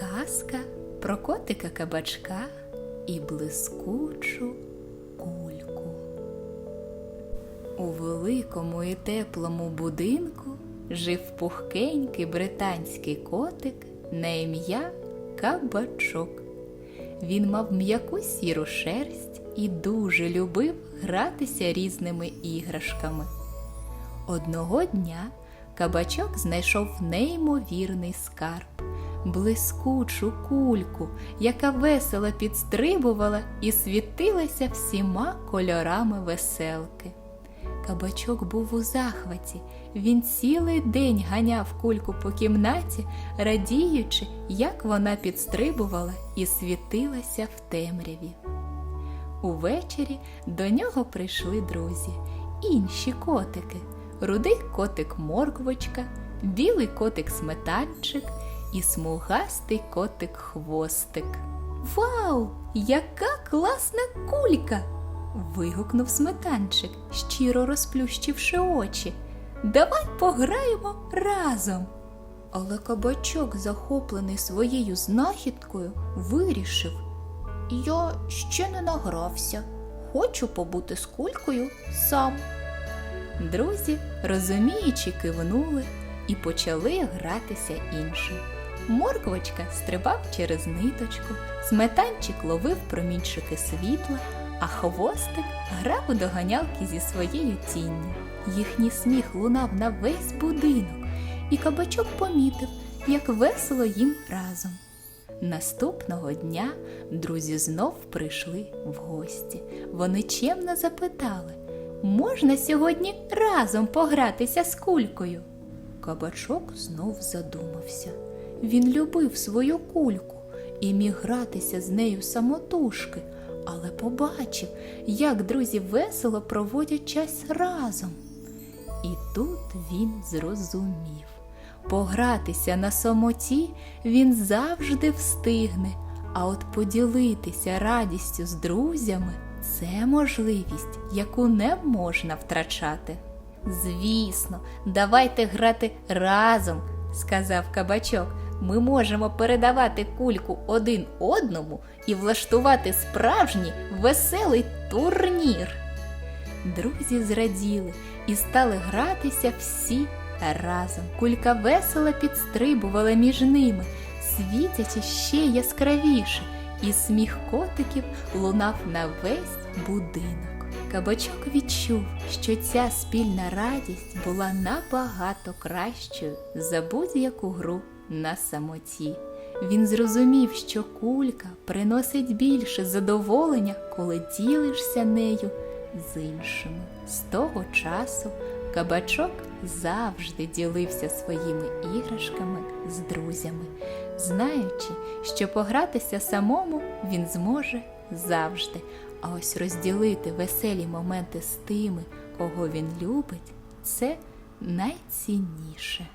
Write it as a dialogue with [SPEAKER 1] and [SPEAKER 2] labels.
[SPEAKER 1] Казка про котика кабачка і блискучу кульку. У великому і теплому будинку жив пухкенький британський котик на ім'я Кабачок. Він мав м'яку сіру шерсть і дуже любив гратися різними іграшками. Одного дня кабачок знайшов неймовірний скарб, блискучу кульку, яка весело підстрибувала і світилася всіма кольорами веселки. Кабачок був у захваті. Він цілий день ганяв кульку по кімнаті, радіючи, як вона підстрибувала і світилася в темряві. Увечері до нього прийшли друзі, інші котики, рудий котик морквочка, білий котик сметанчик і смугастий котик хвостик. Вау! Яка класна кулька! вигукнув сметанчик, щиро розплющивши очі. Давай пограємо разом. Але кабачок, захоплений своєю знахідкою, вирішив Я ще не награвся. Хочу побути з кулькою сам. Друзі, розуміючи, кивнули і почали гратися іншим. Морквочка стрибав через ниточку, сметанчик ловив промінчики світла, а хвостик грав у доганялки зі своєю тінню. Їхній сміх лунав на весь будинок, і кабачок помітив, як весело їм разом. Наступного дня друзі знов прийшли в гості. Вони чемно запитали, можна сьогодні разом погратися з кулькою? Кабачок знов задумався. Він любив свою кульку і міг гратися з нею самотужки, але побачив, як друзі весело проводять час разом. І тут він зрозумів. Погратися на самоті він завжди встигне, а от поділитися радістю з друзями це можливість, яку не можна втрачати. Звісно, давайте грати разом, сказав кабачок. Ми можемо передавати кульку один одному і влаштувати справжній веселий турнір. Друзі зраділи і стали гратися всі разом. Кулька весело підстрибувала між ними, світячи ще яскравіше, і сміх котиків лунав на весь будинок. Кабачок відчув, що ця спільна радість була набагато кращою за будь-яку гру на самоті. Він зрозумів, що кулька приносить більше задоволення, коли ділишся нею з іншими. З того часу кабачок завжди ділився своїми іграшками з друзями, знаючи, що погратися самому він зможе завжди. А ось розділити веселі моменти з тими, кого він любить, це найцінніше.